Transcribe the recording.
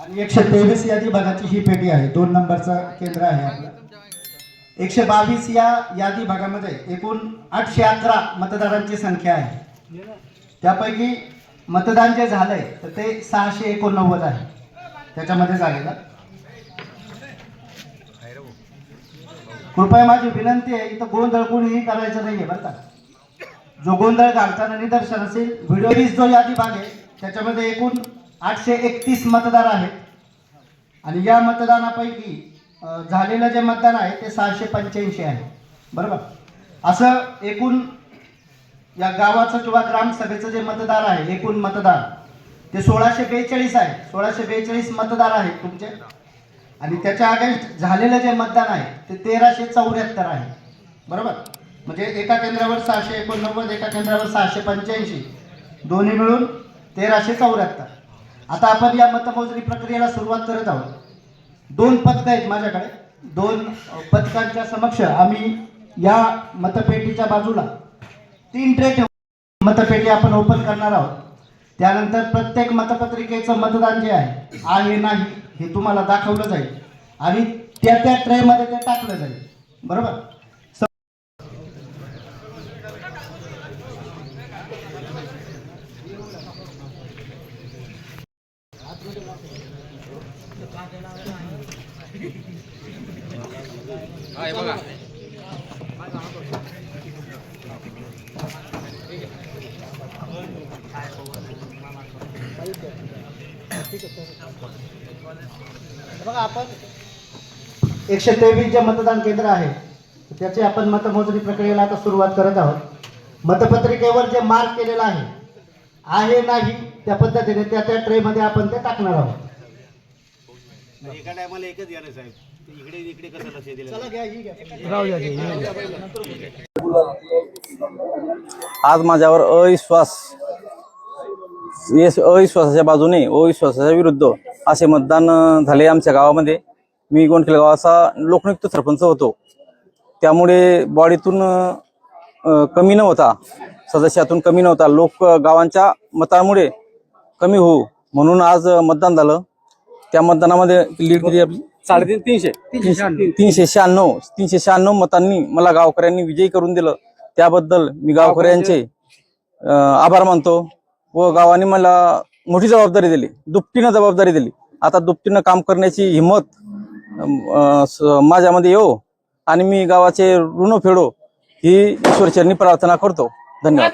आणि एकशे तेवीस यादी भागाची ही पेटी आहे. दोन नंबरचं केंद्र आहे आपलं. एकशे बावीस या यादी भागामध्ये एकूण आठशे अकरा मतदारांची संख्या आहे. त्यापैकी मतदान जे झालंय तर ते सहाशे एकोणनव्वद आहे. त्याच्यामध्ये झालेलं कृपया माझी विनंती आहे इथं गोंधळ कोणीही करायचं नाहीये बरं का. जो गोंधळ घालताना निदर्शन असेल व्हिडिओ जो यादी भाग आहे त्याच्यामध्ये एकूण आठशे एकतीस मतदार आहेत. आणि या मतदानापैकी झालेलं जे मतदान आहे ते सहाशे पंच्याऐंशी आहे. बरोबर? असं एकूण या गावाचं किंवा ग्रामसभेचं जे मतदार आहे एकूण मतदार ते सोळाशे बेचाळीस आहे. सोळाशे बेचाळीस मतदार आहेत तुमचे. आणि त्याच्या अगेन्स्ट झालेलं जे मतदान आहे ते तेराशे चौऱ्याहत्तर आहे. बरोबर? म्हणजे एका केंद्रावर सहाशे एकोणनव्वद एका केंद्रावर सहाशे पंच्याऐंशी. दोन्ही मिळून तेराशे चौऱ्याहत्तर. आता आपण या मतमोजणी प्रक्रियेला सुरुवात करत आहोत. दोन पथकं आहेत माझ्याकडे. दोन पथकांच्या समक्ष आम्ही या मतपेटीच्या बाजूला तीन ट्रे ठेवू मतपेटी आपण ओपन करणार आहोत. त्यानंतर प्रत्येक मतपत्रिकेचं मतदान जे आहे आहे नाही हे तुम्हाला दाखवलं जाईल. आणि त्या त्या ट्रेमध्ये ते टाकलं जाईल. बरोबर? बघा. आपण एकशे तेवीस जे मतदान केंद्र आहे. त्याची आपण मतमोजणी प्रक्रियेला आता सुरुवात करत आहोत. मतपत्रिकेवर जे मार्क केलेलं आहे आहे नाही त्या पद्धतीने त्या त्या ट्रेमध्ये आपण ते टाकणार आहोत. एका टायमाला एकच या रे साहेब. ते इकडे इकडे कसं लक्ष दिलं चला घ्या ही घ्या. आज माझ्यावर अविश्वास येस अविश्वासाच्या बाजूने अविश्वासाच्या विरुद्ध असे मतदान झाले आमच्या गावामध्ये. मी गोंडखेल गावाचा लोकनियुक्त सरपंच होतो. त्यामुळे बॉडीतून कमी न होता सदस्यातून कमी नव्हता लोक गावांच्या मतामुळे कमी होऊ म्हणून आज मतदान झालं. त्या मतदानामध्ये लीड किती आपली? साडेतीन तीनशे. तीनशे शहाण्णव. तीनशे शहाण्णव. मतांनी मला गावकऱ्यांनी विजयी करून दिलं. त्याबद्दल मी गावकऱ्यांचे आभार मानतो व गावाने मला मोठी जबाबदारी दिली. दुपटीनं जबाबदारी दिली. आता दुपटीनं काम करण्याची हिंमत माझ्यामध्ये येऊ आणि मी गावाचे ऋण फेडो ही ईश्वरचरणी प्रार्थना करतो. धन्यवाद.